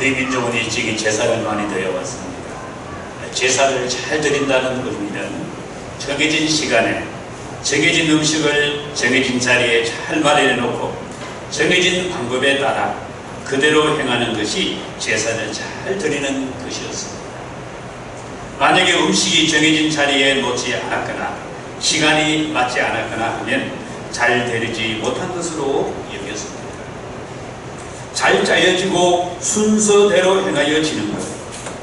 우리 민족은 일찍이 제사를 많이 드려 왔습니다. 제사를 잘 드린다는 의미는 정해진 시간에 정해진 음식을 정해진 자리에 잘 마련해 놓고 정해진 방법에 따라 그대로 행하는 것이 제사를 잘 드리는 것이었습니다. 만약에 음식이 정해진 자리에 놓지 않았거나 시간이 맞지 않았거나 하면 잘 되지 못한 것으로. 잘 짜여지고 순서대로 행하여지는 것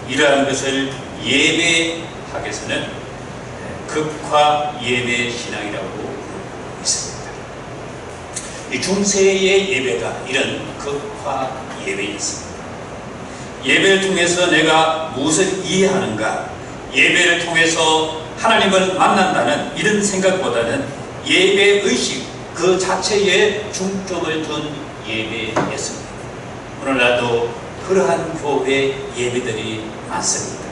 이러한 것을 예배학에서는 극화 예배 신앙이라고 있습니다. 이 중세의 예배가 이런 극화 예배였습니다. 예배를 통해서 내가 무엇을 이해하는가, 예배를 통해서 하나님을 만난다는 이런 생각보다는 예배 의식 그 자체에 중점을 둔 예배였습니다. 오늘날도 그러한 교회 예배들이 많습니다.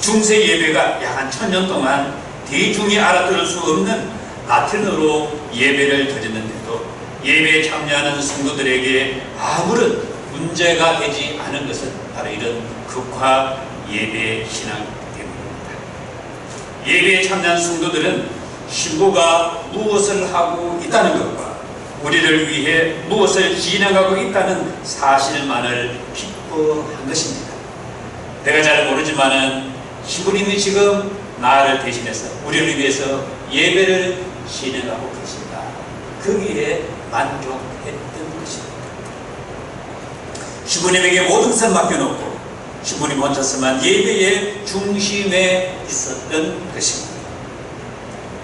중세 예배가 약 한 천년 동안 대중이 알아들을 수 없는 라틴어로 예배를 드렸는데도 예배에 참여하는 성도들에게 아무런 문제가 되지 않은 것은 바로 이런 극화 예배 신앙 때문입니다. 예배에 참여한 성도들은 신부가 무엇을 하고 있다는 것과 우리를 위해 무엇을 진행하고 있다는 사실만을 기뻐한 것입니다. 내가 잘 모르지만은 신부님이 지금 나를 대신해서 우리를 위해서 예배를 진행하고 계신다. 거기에 만족했던 것입니다. 신부님에게 모든 것을 맡겨놓고 신부님 혼자서만 예배의 중심에 있었던 것입니다.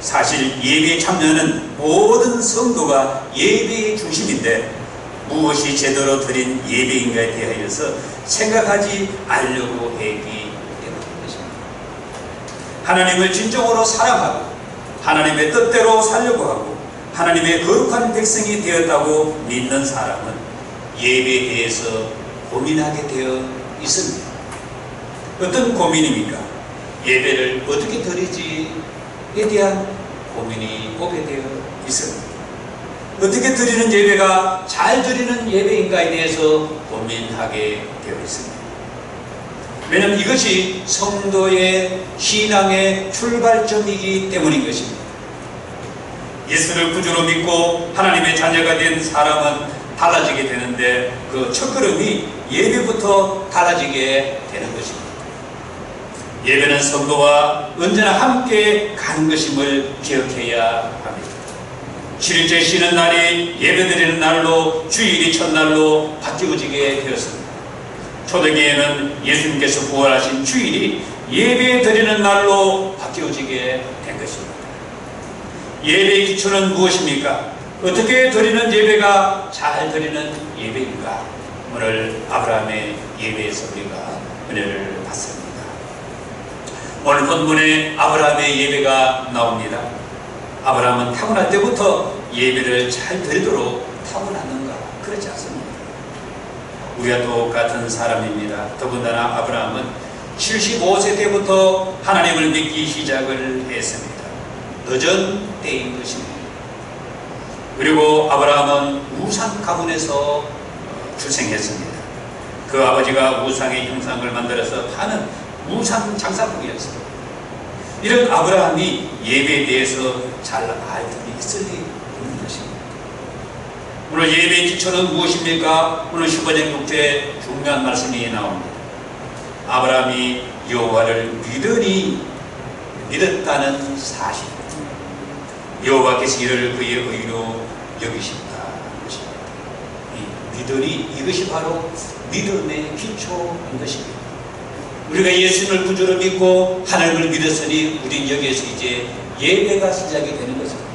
사실 예배에 참여하는 모든 성도가 예배의 중심인데 무엇이 제대로 드린 예배인가에 대하여서 생각하지 않으려고 했기 때문인 것입니다. 하나님을 진정으로 사랑하고 하나님의 뜻대로 살려고 하고 하나님의 거룩한 백성이 되었다고 믿는 사람은 예배에 대해서 고민하게 되어 있습니다. 어떤 고민입니까? 예배를 어떻게 드리지 에 대한 고민이 오게 되어 있습니다. 어떻게 드리는 예배가 잘 드리는 예배인가에 대해서 고민하게 되어 있습니다. 왜냐하면 이것이 성도의 신앙의 출발점이기 때문인 것입니다. 예수를 구주로 믿고 하나님의 자녀가 된 사람은 달라지게 되는데 그 첫걸음이 예배부터 달라지게 되는 것입니다. 예배는 성도와 언제나 함께 가는 것임을 기억해야 합니다. 7일째 쉬는 날이 예배드리는 날로 주일이 첫날로 바뀌어지게 되었습니다. 초대기에는 예수님께서 부활하신 주일이 예배 드리는 날로 바뀌어지게 된 것입니다. 예배의 기초는 무엇입니까? 어떻게 드리는 예배가 잘 드리는 예배인가? 오늘 아브라함의 예배에서 우리가 은혜를 받습니다. 오늘 본문에 아브라함의 예배가 나옵니다. 아브라함은 타고날 때부터 예배를 잘 드리도록 타고났는가? 그렇지 않습니다. 우리가 똑같은 사람입니다. 더군다나 아브라함은 75세 때부터 하나님을 믿기 시작을 했습니다. 늦은 때인 것입니다. 그리고 아브라함은 우상 가문에서 출생했습니다. 그 아버지가 우상의 형상을 만들어서 파는 우상 장사꾼이었습니다. 이런 아브라함이 예배에 대해서 잘 알고 있을 리 없는 것입니다. 오늘 예배의 기초는 무엇입니까? 오늘 15장 6절에 중요한 말씀이 나옵니다. 아브라함이 여호와를 믿으니 믿었다는 사실. 여호와께서 이를 그의 의로 여기신다. 믿으니 이것이 바로 믿음의 기초인 것입니다. 우리가 예수님을 구주로 믿고 하나님을 믿었으니 우린 여기에서 이제 예배가 시작이 되는 것입니다.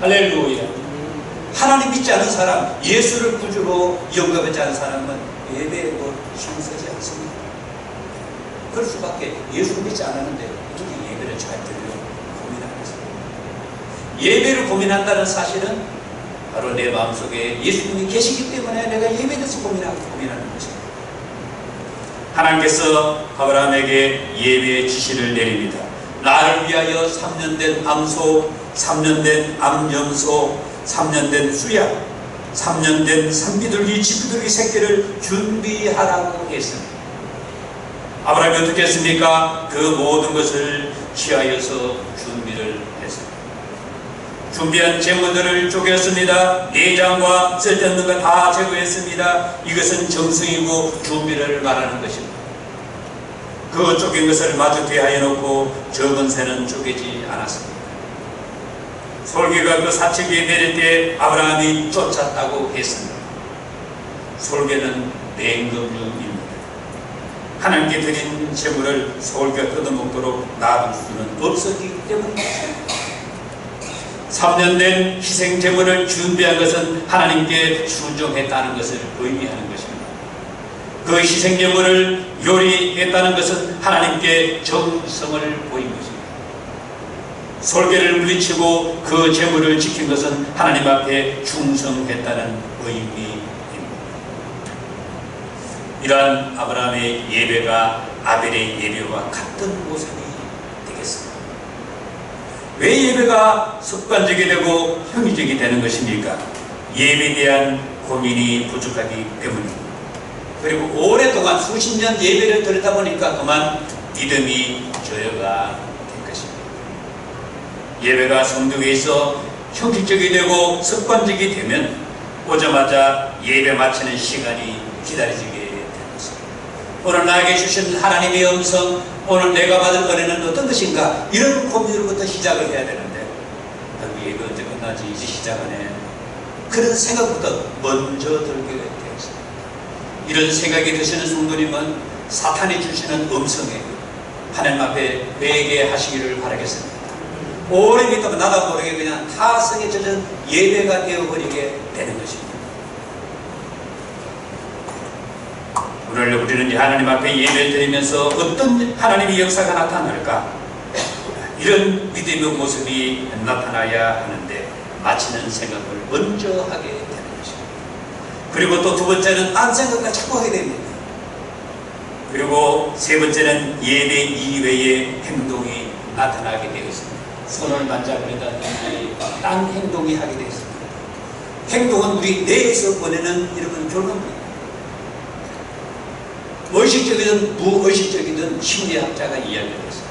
할렐루야. 하나님 믿지 않은 사람, 예수를 구주로 영접하지 않은 사람은 예배에 뭐 힘을 쓰지 않습니다. 그럴 수밖에 예수를 믿지 않았는데 어떻게 예배를 잘 드리려고 고민하겠습니까? 예배를 고민한다는 사실은 바로 내 마음속에 예수님이 계시기 때문에 내가 예배에 대해서 고민하고 고민하는 것입니다. 하나님께서 아브라함에게 예배의 지시를 내립니다. 나를 위하여 3년 된 암소, 3년 된 암염소, 3년 된 수양, 3년 된 산비둘기 지비둘기 새끼를 준비하라고 했습니다. 아브라함이 어떻게 했습니까? 그 모든 것을 취하여서 준비를 했습니다. 준비한 재물들을 쪼개었습니다. 내장과 쓸데없는 것다 제거했습니다. 이것은 정성이고 준비를 말하는 것입니다. 그 쪼갠 것을 마주 대하여 놓고 적은 새는 쪼개지 않았습니다. 솔개가 그 사측에 내릴 때 아브라함이 쫓았다고 했습니다. 솔개는 맹금류입니다. 하나님께 드린 재물을 솔개가 뜯어먹도록 놔둘 수는 없었기 때문입니다. 3년 된 희생 제물을 준비한 것은 하나님께 순종했다는 것을 의미하는 것입니다. 그 희생 제물을 요리했다는 것은 하나님께 정성을 보인 것입니다. 솔개를 물리치고 그 제물을 지킨 것은 하나님 앞에 충성했다는 의미입니다. 이러한 아브라함의 예배가 아벨의 예배와 같은 모습이 되겠습니다. 왜 예배가 습관적이 되고 형이적이 되는 것입니까? 예배에 대한 고민이 부족하기 때문입니다. 그리고 오랫동안 수십 년 예배를 드리다 보니까 그만 믿음이 저여가 된 것입니다. 예배가 성도에 있어 형식적이 되고 습관적이 되면 오자마자 예배 마치는 시간이 기다려지게 되는 것입니다. 오늘 나에게 주신 하나님의 음성, 오늘 내가 받은 은혜는 어떤 것인가? 이런 고민으로부터 시작을 해야 되는데, 예배 언제 끝나지? 이제 시작하네. 그런 생각부터 먼저 들게 되었습니다. 이런 생각이 드시는 성도님은 사탄이 주시는 음성에 하나님 앞에 회개하시기를 바라겠습니다. 오래 믿다가 나도 모르게 그냥 타성에 젖은 예배가 되어버리게 되는 것입니다. 오늘 우리는 하나님 앞에 예배를 드리면서 어떤 하나님의 역사가 나타날까? 이런 믿음의 모습이 나타나야 하는데 마치는 생각을 먼저 하게. 그리고 또 두 번째는 딴 생각을 자꾸 하게 됩니다. 그리고 세 번째는 예배 이외의 행동이 나타나게 되었습니다. 손을 만져버린다든지 딴 행동이 하게 되었습니다. 행동은 우리 뇌에서 보내는 이런 결과입니다. 의식적이든 무의식적이든 심리학자가 이야기했습니다.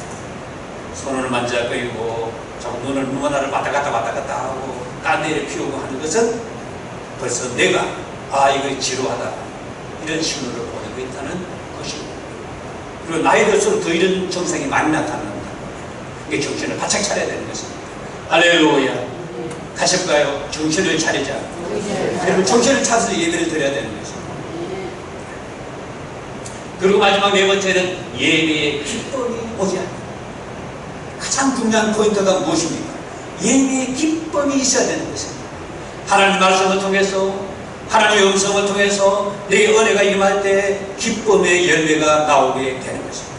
손을 만져버리고 자꾸 눈을 눈 하나를 왔다 갔다 왔다 갔다 하고 딴 데를 피우고 하는 것은 벌써 내가 아 이거 지루하다 이런 신호를 보내고 있다는 것입니다. 그리고 나이 들수록 더 이런 증상이 많이 나타납니다. 이게 정신을 바짝 차려야 되는 것입니다. 할렐루야. 가실까요? 정신을 차리자. 여러분 정신을 차려서 예배를 드려야 되는 것입니다. 그리고 마지막 네 번째는 예배의 기쁨이 오지 않는다. 가장 중요한 포인트가 무엇입니까? 예배의 기쁨이 있어야 되는 것입니다. 하나님 말씀을 통해서 하나님의 음성을 통해서 내 은혜가 임할 때 기쁨의 열매가 나오게 되는 것입니다.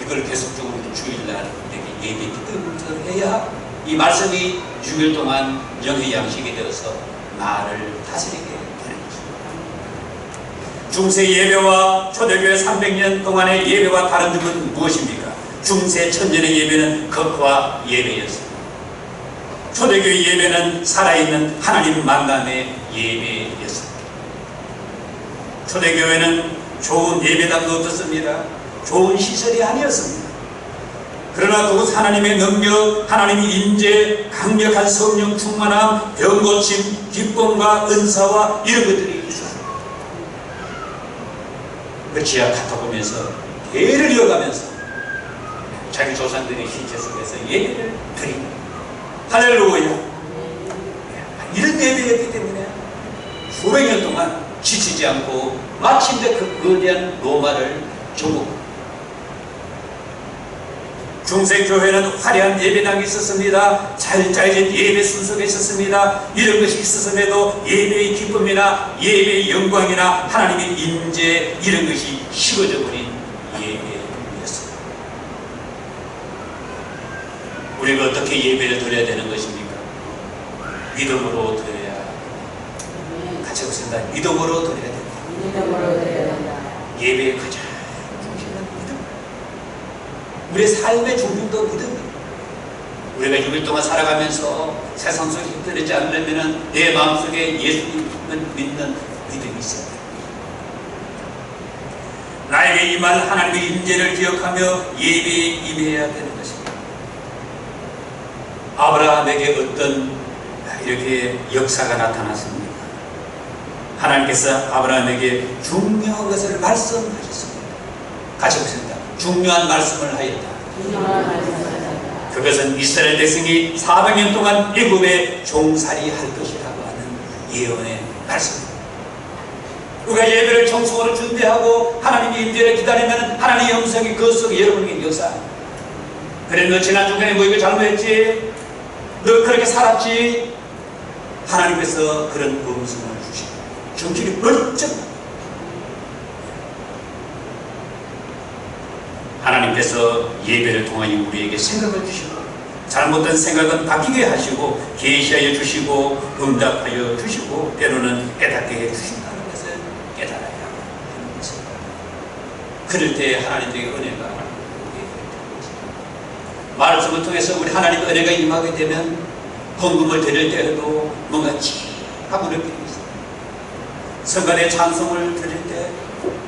이걸 계속적으로 주일날 내게 예배 기쁨을 해야 이 말씀이 6일 동안 영의 양식이 되어서 나를 다스리게 되는 것입니다. 중세 예배와 초대교회 300년 동안의 예배와 다른 점은 무엇입니까? 중세 천년의 예배는 겉과 예배였습니다. 초대교회 예배는 살아있는 하나님 만남의 예배였습니다. 초대교회는 좋은 예배당도 없었습니다. 좋은 시설이 아니었습니다. 그러나 그곳 하나님의 능력, 하나님의 인재, 강력한 성령 충만함, 병고침, 기쁨과 은사와 이런 것들이 있었습니다. 그 지하 갔다 보면서 예를 이어가면서 자기 조상들의 신체 속에서 예배를 드립니다. 할렐루야. 이런 예배였기 때문에 수백 년 동안 지치지 않고 마침내 그 거대한 로마를 정복. 중세교회는 화려한 예배당이 있었습니다. 잘 짜여진 예배 순서가 있었습니다. 이런 것이 있었음에도 예배의 기쁨이나 예배의 영광이나 하나님의 임재 이런 것이 식어져 버린 예배였습니다. 우리가 어떻게 예배를 드려야 되는 것입니까? 믿음으로 드려야 같이 없습니다. 믿음으로 드려야 됩니다. 믿음으로 드려야 된다. 예배의 가장 중심은 믿음. 우리의 삶의 중심도 믿음입니다. 우리가 6일 동안 살아가면서 세상 속에 흩어지지 않으려면 내 마음속에 예수님을 믿는 믿음이 있어야 돼. 나에게 임할 하나님의 임재를 기억하며 예배에 임해야 것입니다. 아브라함에게 어떤 이렇게 역사가 나타났습니다. 하나님께서 아브라함에게 중요한 것을 말씀하셨습니다. 같이 보겠습니다. 중요한 말씀을 하였다. 그것은 이스라엘 백성이 400년 동안 애굽에 종살이 할 것이라고 하는 예언의 말씀입니다. 우리가 예배를 정성으로 준비하고 하나님의 임재를 기다리면 하나님의 음성이 그 속에 여러분에게 역사. 그래 너 지난 주간에 뭐 이거 잘못했지? 너 그렇게 살았지? 하나님께서 그런 음성을 주시고 정신이 벌쩍 하나님께서 예배를 통하여 우리에게 생각을 주시고 잘못된 생각은 바뀌게 하시고 계시하여 주시고 응답하여 주시고 때로는 깨닫게 해 주신다는 것을 깨달아야 하는 것입니다. 그럴 때 하나님의 은혜가 말씀을 통해서 우리 하나님의 은혜가 임하게 되면 헌금을 드릴 때에도 뭔가 찌하고 느끼는 성간의 찬송을 드릴 때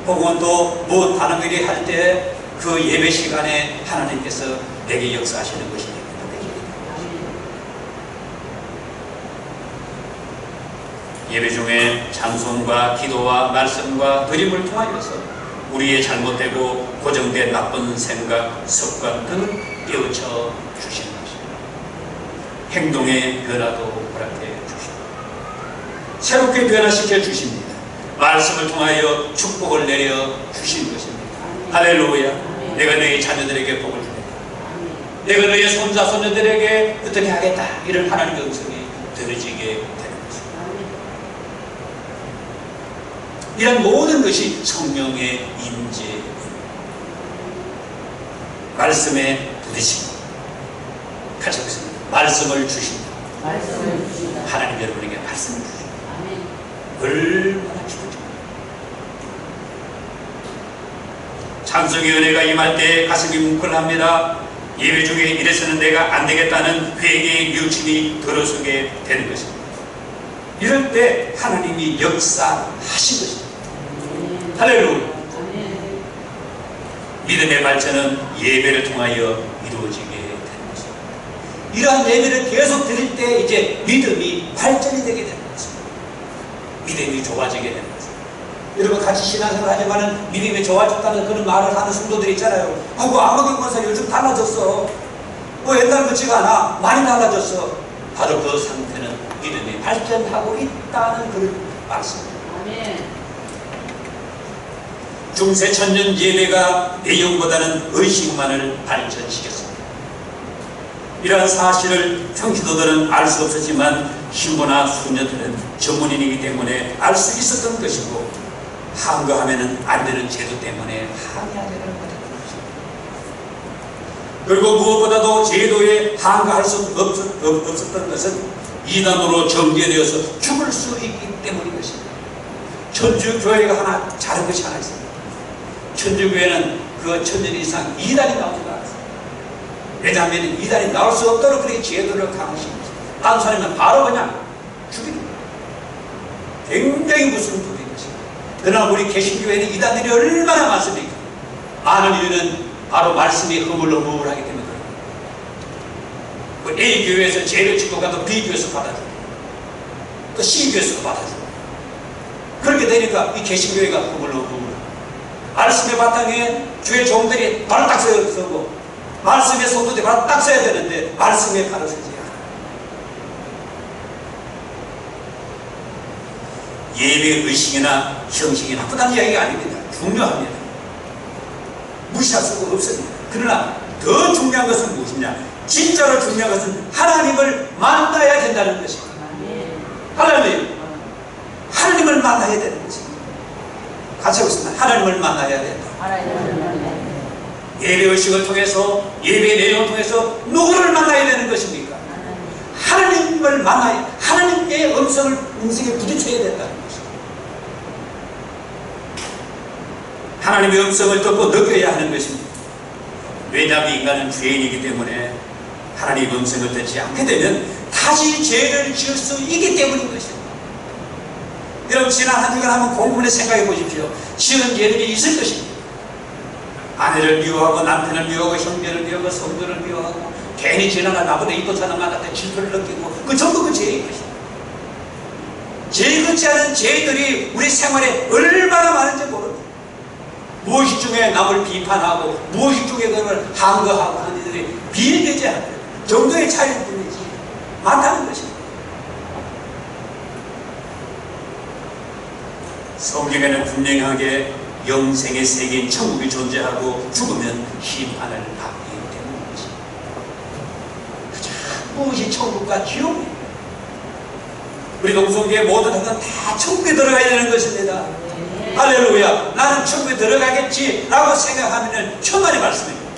또뭐 다른 일이 할 때 그 예배 시간에 하나님께서 내게 역사하시는 것이. 예배 중에 찬송과 기도와 말씀과 드림을 통하여서 우리의 잘못되고 고정된 나쁜 생각, 습관 등을 깨우쳐 주시는 것입니다. 행동의 변화도 허락해 주시고 새롭게 변화시켜 주십니다. 말씀을 통하여 축복을 내려 주신 것입니다. 할렐루야. 내가 너희 자녀들에게 복을 주겠다. 내가 너희 손자, 손녀들에게 어떻게 하겠다. 이런 하나님의 음성이 들어지게 되는 것입니다. 이런 모든 것이 성령의 임재, 말씀에 부딪히고 같이 하겠습니다. 말씀을 주신다. 말씀을 주신다. 하나님 여러분에게 말씀을 주신다. 아멘. 얼마나 기쁘죠. 찬송의 은혜가 임할 때 가슴이 뭉클합니다. 예배 중에 이래서는 내가 안 되겠다는 회개의 뉘우침이 들어서게 되는 것입니다. 이럴 때 하나님이 역사하신 것입니다. 할렐루야. 믿음의 발전은 예배를 통하여 이루어지게 되는 것입니다. 이러한 예배를 계속 드릴 때 이제 믿음이 발전이 되게 되는 것입니다. 믿음이 좋아지게 되는 것입니다. 여러분 같이 신앙생활 하지만은 믿음이 좋아졌다는 그런 말을 하는 성도들이 있잖아요. 아이고 아무개 권사 요즘 달라졌어. 뭐 옛날 같지가 않아. 많이 달라졌어. 바로 그 상태는 믿음이 발전하고 있다는 그런 말씀입니다. 아멘. 중세 천년 예배가 내용보다는 의식만을 발전시켰습니다. 이러한 사실을 평시도들은 알 수 없었지만 신부나 수녀들은 전문인이기 때문에 알 수 있었던 것이고 한거하면은 안 되는 제도 때문에 항의하려는 것입니다. 그리고 무엇보다도 제도에 항거할 수 없었, 없- 없었던 것은 이단으로 정죄되어서 죽을 수 있기 때문인 것입니다. 천주교회가 하나 잘한 것이 하나 있습니다. 천주교회는 그 천년 이상 이단이 않았어요. 왜냐하면 이단이 나올 수 없도록 그렇게 제도를 것입니다. 딴 사람은 바로 그냥 죽이는 거예요. 굉장히 법인 것입니다. 그러나 우리 개신교회는 이단들이 얼마나 많습니까? 많은 이유는 바로 말씀이 흐물흐물하기 때문에 그래요. 그 A 교회에서 죄를 짓고 가도 B 교회에서 받아줘요. 또 C 교회에서 받아줘요. 그렇게 되니까 이 개신교회가 흐물흐물. 말씀의 바탕에 주의 종들이 발을 딱 서고 말씀의 딱 서야 되는데 말씀에 않아. 예배 의식이나 형식이 나쁘다는 이야기가 아닙니다. 중요합니다. 무시할 수가 없습니다. 그러나 더 중요한 것은 무엇이냐? 진짜로 중요한 것은 하나님을 만나야 된다는 것입니다. 할렐루야. 하나님을 만나야 되는 것입니다. 같이 하겠습니다. 하나님을 만나야 된다. 하나님을 예배 의식을 통해서 예배 내용을 통해서 누구를 만나야 되는 것입니까? 하나님을 만나야 하나님의 음성을 음성에 부딪혀야 된다는 것입니다. 하나님의 음성을 듣고 느껴야 하는 것입니다. 왜냐하면 인간은 죄인이기 때문에 하나님의 음성을 듣지 않게 되면 다시 죄를 지을 수 있기 때문인 것입니다. 여러분 지난 한 주간 한번 공부해 생각해 보십시오. 지은 죄들이 있을 것입니다. 아내를 미워하고 남편을 미워하고 형제를 미워하고 성도를 미워하고 괜히 지나가 나보다 이쁜 사람 만났다 질투를 느끼고 그 전부 그 죄인 것입니다. 죄 같지 않은 죄들이 우리 생활에 얼마나 많은지 모릅니다. 무엇이 중에 남을 비판하고 무엇이 중에 그걸 항거하고 하는 일들이 비례되지 않아요. 정도의 차이일 뿐이지 많다는 것입니다. 성경에는 분명하게 영생의 세계인 천국이 존재하고 죽으면 심판을 받기. 가장 무엇이 천국과 지옥입니다. 우리 동성교의 모든 학은 다 천국에 들어가야 되는 것입니다. 할렐루야. 나는 천국에 들어가겠지. 라고 생각하면 천만의 말씀입니다.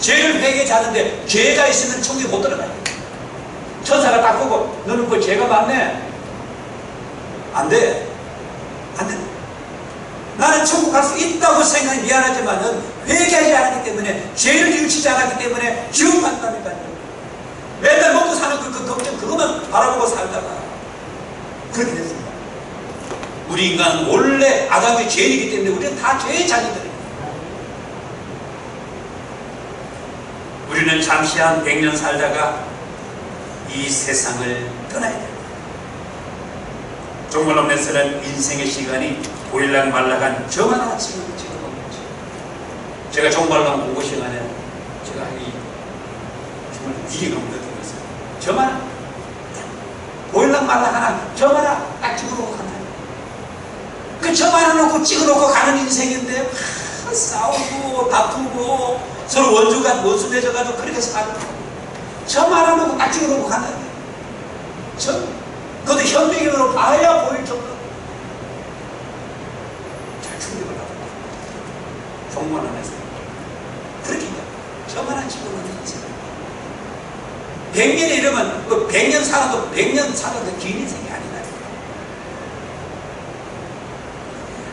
죄를 회개하지 않는데 죄가 있으면 천국에 못 들어가요. 천사가 딱 보고 너는 뭐 죄가 많네. 안 돼. 안 돼. 나는 천국 갈 수 있다고 생각이 미안하지만은 회개하지 않았기 때문에 죄를 일치지 않았기 때문에 지옥 간다니까요. 맨날 먹고 사는 그, 그 걱정 그것만 바라보고 살다가 그렇게 됐습니다. 우리 인간은 원래 아담의 죄이기 때문에 우리는 다 죄의 자녀들입니다. 우리는 잠시 한 100년 살다가 이 세상을 떠나야 됩니다. 정말로 내서는 인생의 시간이 보일락 말락한 저만 아침을 지금 거죠. 제가 정말로 공부 시간에 제가 이 정말 이해가 못했어요. 저만 보일락 말락하나 저만 딱 찍어놓고 간다. 그 저만 놓고 찍어놓고 가는 인생인데 막 싸우고 다투고 서로 원수가 원수 맺어가지고 그렇게 살고 저만 놓고 딱 찍어놓고 간다. 저 그것도 현명으로 봐야 보일 정도. 잘 충격을 받았다. 종말 안에서. 그렇게 저만한 집으로는 인생. 100년이 이러면 그 100년 살아도 100년 살아도 긴 인생이 아니다.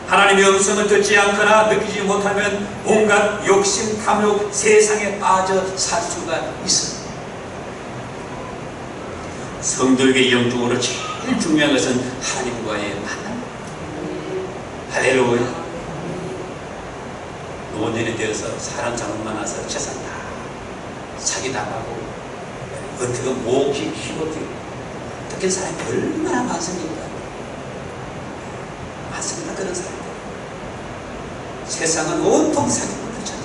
하나님의 음성을 듣지 않거나 느끼지 못하면 온갖 욕심, 탐욕, 세상에 빠져 살 수가 있습니다. 성도에게 영적으로 제일 중요한 것은 하나님과의 만남. 할렐루야. 노년이 되어서 사람 잘못 만나서 재산 다 사기당하고 어떻게 목이 힘없게 어떻게 사람이 얼마나 많습니까? 많습니다. 그런 사람들. 세상은 온통 사기꾼들잖아.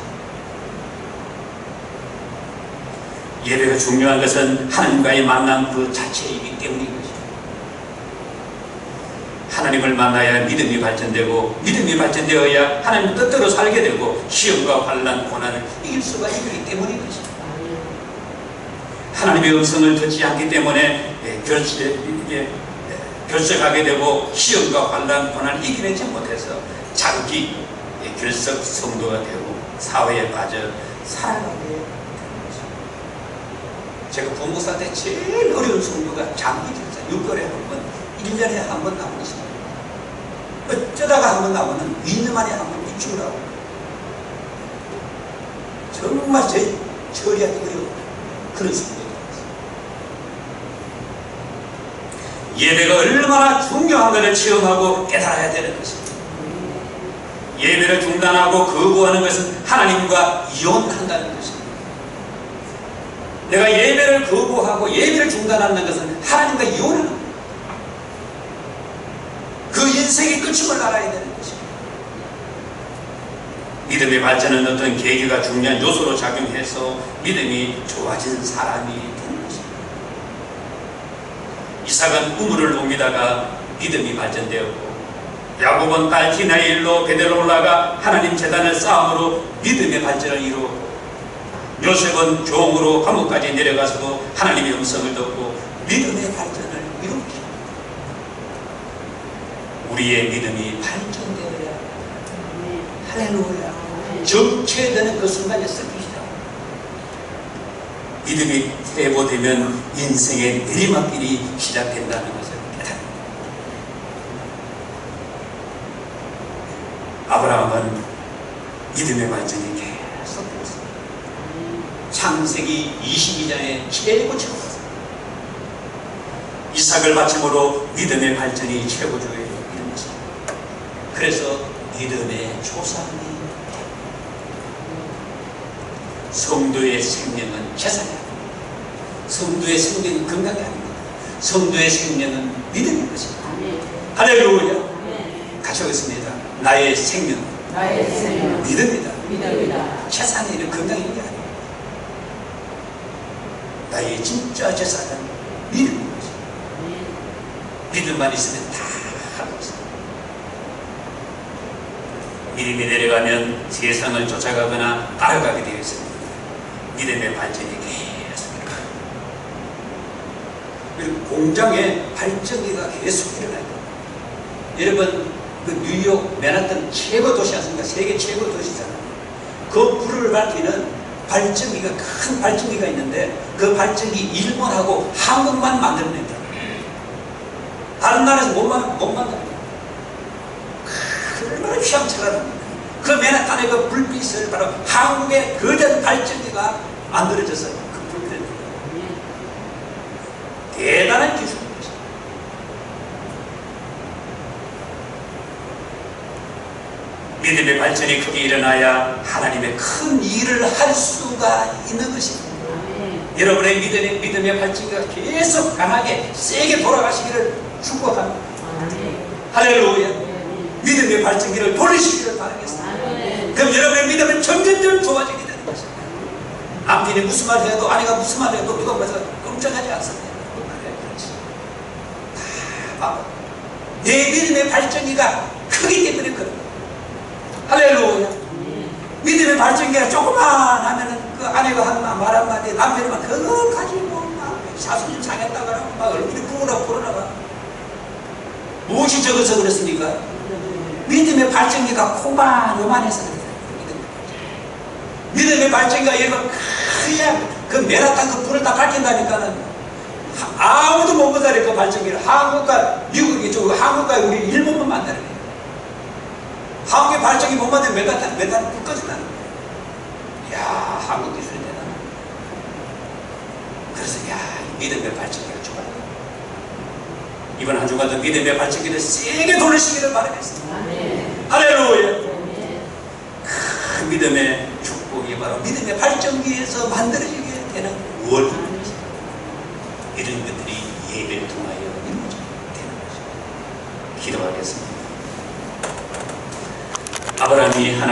예배가 중요한 것은 하나님과의 만남 그 자체이기 때문인 것입니다. 하나님을 만나야 믿음이 발전되고 믿음이 발전되어야 하나님 뜻대로 살게 되고 시험과 환란, 고난을 이길 수가 있기 때문인 것입니다. 하나님의 음성을 듣지 않기 때문에 예, 결세, 이게 예, 결석하게 되고 시험과 환란, 고난을 이겨내지 못해서 장기 예, 결석 성도가 되고 사회에 빠져 살아가게 것입니다. 제가 부모사 때 제일 어려운 성도가 장기 결석 6개월에 한 번, 1년에 한 번 나오는 성도. 어쩌다가 한번 나오면 2년 만에 한번 이주라고. 정말 제 처리하기 어려운 그런 성도가 예배가 얼마나 중요한 것을 체험하고 깨달아야 되는 것입니다. 예배를 중단하고 거부하는 것은 하나님과 이혼한다는 것입니다. 내가 예배를 거부하고 예배를 중단하는 것은 하나님과 이혼하는 겁니다. 그 인생의 끝임을 알아야 되는 것입니다. 믿음의 발전은 어떤 계기가 중요한 요소로 작용해서 믿음이 좋아진 사람이 되는 것입니다. 이삭은 우물을 옮기다가 믿음이 발전되었고 야곱은 딸티나의 일로 베델로 올라가 하나님 재단을 쌓음으로 믿음의 발전을 이루었고 요셉은 종으로 감옥까지 내려가서도 하나님의 음성을 듣고 믿음의 발전을 이루었습니다. 우리의 믿음이 발전되어야 할렐루야. 정체되는 그 순간에 쓰기시다 믿음이 회복되면 인생의 내리막길이 시작된다는 것을 깨닫습니다 아브라함은 믿음의 발전이 계속 되었습니다. 창세기 22장의 최고 최고였습니다 이삭을 바침으로 믿음의 발전이 최고조에. 그래서 믿음의 조상이 성도의 생명은 재산이 아닙니다. 성도의 생명은 건강이 아닙니다. 성도의 생명은 믿음인 것입니다. 할렐루야. 같이 하겠습니다. 나의 생명, 나의 생명 믿음이다. 믿음이다. 재산이 이런 건강인 게 아니에요. 나의 진짜 재산은 믿음인 것입니다. 믿음만 있으면 다 하고 있습니다. 믿음이 내려가면 세상을 쫓아가거나 따라가게 되어 있습니다. 믿음의 발전이 계속 일어나요. 그리고 공장에 발전기가 계속 일어나요. 여러분, 그 뉴욕, 맨하탄 최고 도시 아닙니까? 세계 최고 도시잖아요. 그 불을 밝히는 발전기가 큰 발전기가 있는데 그 발전기 일본하고 한국만 만들어냅니다. 다른 나라에서 못, 만, 못 만듭니다. 얼마나 휘황찬란합니까? 그 맨하탄의 그 불빛을 바로 한국의 거대한 발전기가 만들어져서 그 불빛을 아멘. 대단한 기술입니다. 믿음의 발전이 크게 일어나야 하나님의 큰 일을 할 수가 있는 것입니다. 여러분의 믿음의, 믿음의 발전기가 계속 강하게 세게 돌아가시기를 축복합니다. 할렐루야. 믿음의 발전기를 돌리시기를 바라겠습니다. 그럼 여러분의 믿음은 점점점 좋아지게 되는 것입니다. 남편이 무슨 말 해도 아내가 무슨 말 해도 누가 봐서 끔찍하지 않습니다. 내 믿음의 발전기가 크기 때문에 그런 거예요. 할렐루야. 믿음의 발전기가 조그만 하면은 그 아내가 한말 한마디 남편이 막 그거 가지고 막 사수님 상했다 그러고 막 얼굴이 부으라 부르나가 무엇이 적어서 그렇습니까? 믿음의 발전기가 코만 요만해서. 믿음의 발전기가 여러분 크야 그 메라탄 그 불을 다 밝힌다니까는 하- 아무도 못 만들어 그 발전기를 한국과 미국이 저 한국과 우리 일본만 만드는 거예요. 한국의 발전기 못 만들면 메라탄 메탄 불 꺼진다는 거예요. 야 한국 기술이 대단하다. 그래서 야 믿음의 발전기가 좋아요. 이번 한 주간도 믿음의 발전기를 세게 돌리시기를 바라겠습니다. 할렐루야. 그 믿음의 축복이 바로 믿음의 발전기에서 만들어지게 되는 원리입니다. 이런 것들이 예배를 통하여 이루어지게 되는 것입니다. 기도하겠습니다. 아브라함이 하나님